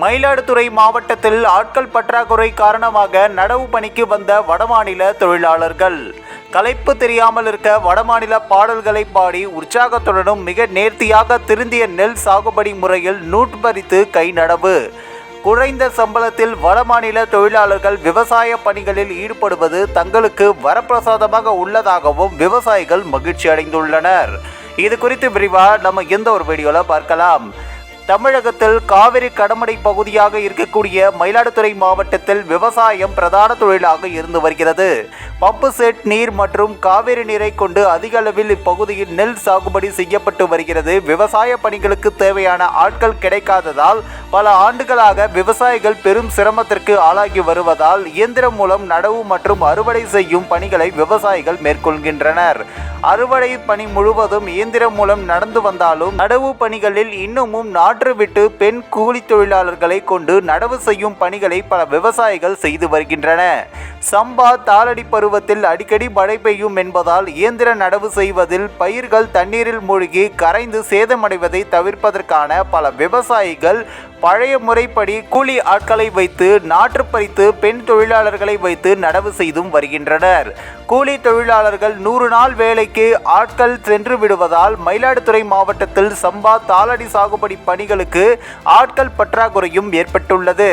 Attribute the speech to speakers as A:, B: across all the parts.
A: மயிலாடுதுறை மாவட்டத்தில் ஆட்கள் பற்றாக்குறை காரணமாக நடவு பணிக்கு வந்த வடமாநில தொழிலாளர்கள். களைப்பு தெரியாமல் இருக்க வடமாநில பாடல்களை பாடி உற்சாகத்துடனும் மிக நேர்த்தியாக திருந்திய நெல் சாகுபடி முறையில் நூட்பறித்து கை நடவு. குறைந்த சம்பளத்தில் வடமாநில தொழிலாளர்கள் விவசாய பணிகளில் ஈடுபடுவது தங்களுக்கு வரப்பிரசாதமாக உள்ளதாகவும் விவசாயிகள் மகிழ்ச்சி அடைந்துள்ளனர் இது குறித்து விரிவாக நம்ம எந்த ஒரு வீடியோவில் பார்க்கலாம். தமிழகத்தில் காவிரி கடமடை பகுதியாக இருக்கக்கூடிய மயிலாடுதுறை மாவட்டத்தில் விவசாயம் பிரதான தொழிலாக இருந்து வருகிறது. பம்பு செட் நீர் மற்றும் காவிரி நீரை கொண்டு அதிக அளவில் இப்பகுதியில் நெல் சாகுபடி செய்யப்பட்டு வருகிறது. விவசாய பணிகளுக்கு தேவையான ஆட்கள் கிடைக்காததால் பல ஆண்டுகளாக விவசாயிகள் பெரும் சிரமத்திற்கு ஆளாகி வருவதால் இயந்திரம் மூலம் நடவு மற்றும் அறுவடை செய்யும் பணிகளை விவசாயிகள் மேற்கொள்கின்றனர். அறுவடை பணி முழுவதும் இயந்திரம் மூலம் நடந்து வந்தாலும் நடவு பணிகளில் இன்னமும் நாற்று விட்டு பெண் கூலி தொழிலாளர்களை கொண்டு நடவு செய்யும் பணிகளை பல விவசாயிகள் செய்து வருகின்றன. சம்பா தாளடி பருவத்தில் அடிக்கடி மழை பெய்யும் என்பதால் இயந்திர நடவு செய்வதில் பயிர்கள் தண்ணீரில் மூழ்கி கரைந்து சேதமடைவதை தவிர்ப்பதற்கான பல விவசாயிகள் பழைய முறைப்படி கூலி ஆட்களை வைத்து நாற்று பறித்து பெண் தொழிலாளர்களை வைத்து நடவு செய்தும் வருகின்றனர். கூலி தொழிலாளர்கள் நூறு நாள் வேலைக்கு ஆட்கள் சென்று விடுவதால் மயிலாடுதுறை மாவட்டத்தில் சம்பா தாளடி சாகுபடி பணிகளுக்கு ஆட்கள் பற்றாக்குறையும் ஏற்பட்டுள்ளது.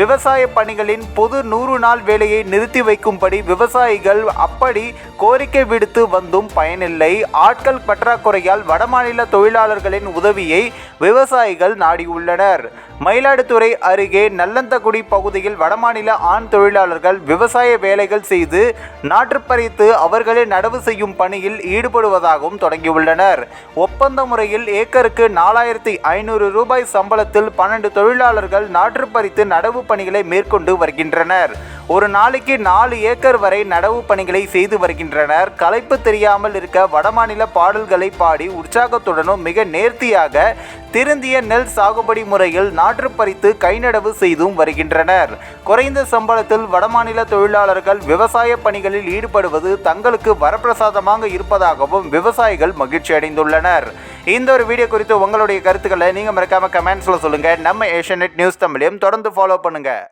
A: விவசாய பணிகளின் பொது நூறு நாள் வேலையை நிறுத்தி வைக்கும்படி விவசாயிகள் அப்படி கோரிக்கை விடுத்து வந்தும் பயனில்லை. ஆட்கள் பற்றாக்குறையால் வடமாநில தொழிலாளர்களின் உதவியை விவசாயிகள் நாடியுள்ளனர். மயிலாடுதுறை அருகே நல்லந்தகுடி பகுதியில் வடமாநில ஆண் தொழிலாளர்கள் விவசாய வேலைகள் செய்து நாற்று பறித்து அவர்களே நடவு செய்யும் பணியில் ஈடுபடுவதாகவும் தொடங்கியுள்ளனர். ஒப்பந்த முறையில் ஏக்கருக்கு நாலாயிரத்தி ஐநூறு ரூபாய் சம்பளத்தில் பன்னெண்டு தொழிலாளர்கள் நாற்று பறித்து நடவு பணிகளை மேற்கொண்டு வருகின்றனர். ஒரு நாளைக்கு நாலு ஏக்கர் வரை நடவு பணிகளை செய்து வருகின்றனர். களைப்பு தெரியாமல் இருக்க வடமாநில பாடல்களை பாடி உற்சாகத்துடனும் மிக நேர்த்தியாக திருந்திய நெல் சாகுபடி முறையில் நாற்று பறித்து கைநடவு செய்தும் வருகின்றனர். குறைந்த சம்பளத்தில் வடமாநில தொழிலாளர்கள் விவசாய பணிகளில் ஈடுபடுவது தங்களுக்கு வரப்பிரசாதமாக இருப்பதாகவும் விவசாயிகள் மகிழ்ச்சி அடைந்துள்ளனர். இந்த ஒரு வீடியோ குறித்து உங்களுடைய கருத்துக்களை நீங்கள் மறக்காம கமெண்ட்ஸில் சொல்லுங்கள் நம்ம ஏஷியநெட் நியூஸ் தமிழையும் தொடர்ந்து ஃபாலோ பண்ணுங்கள்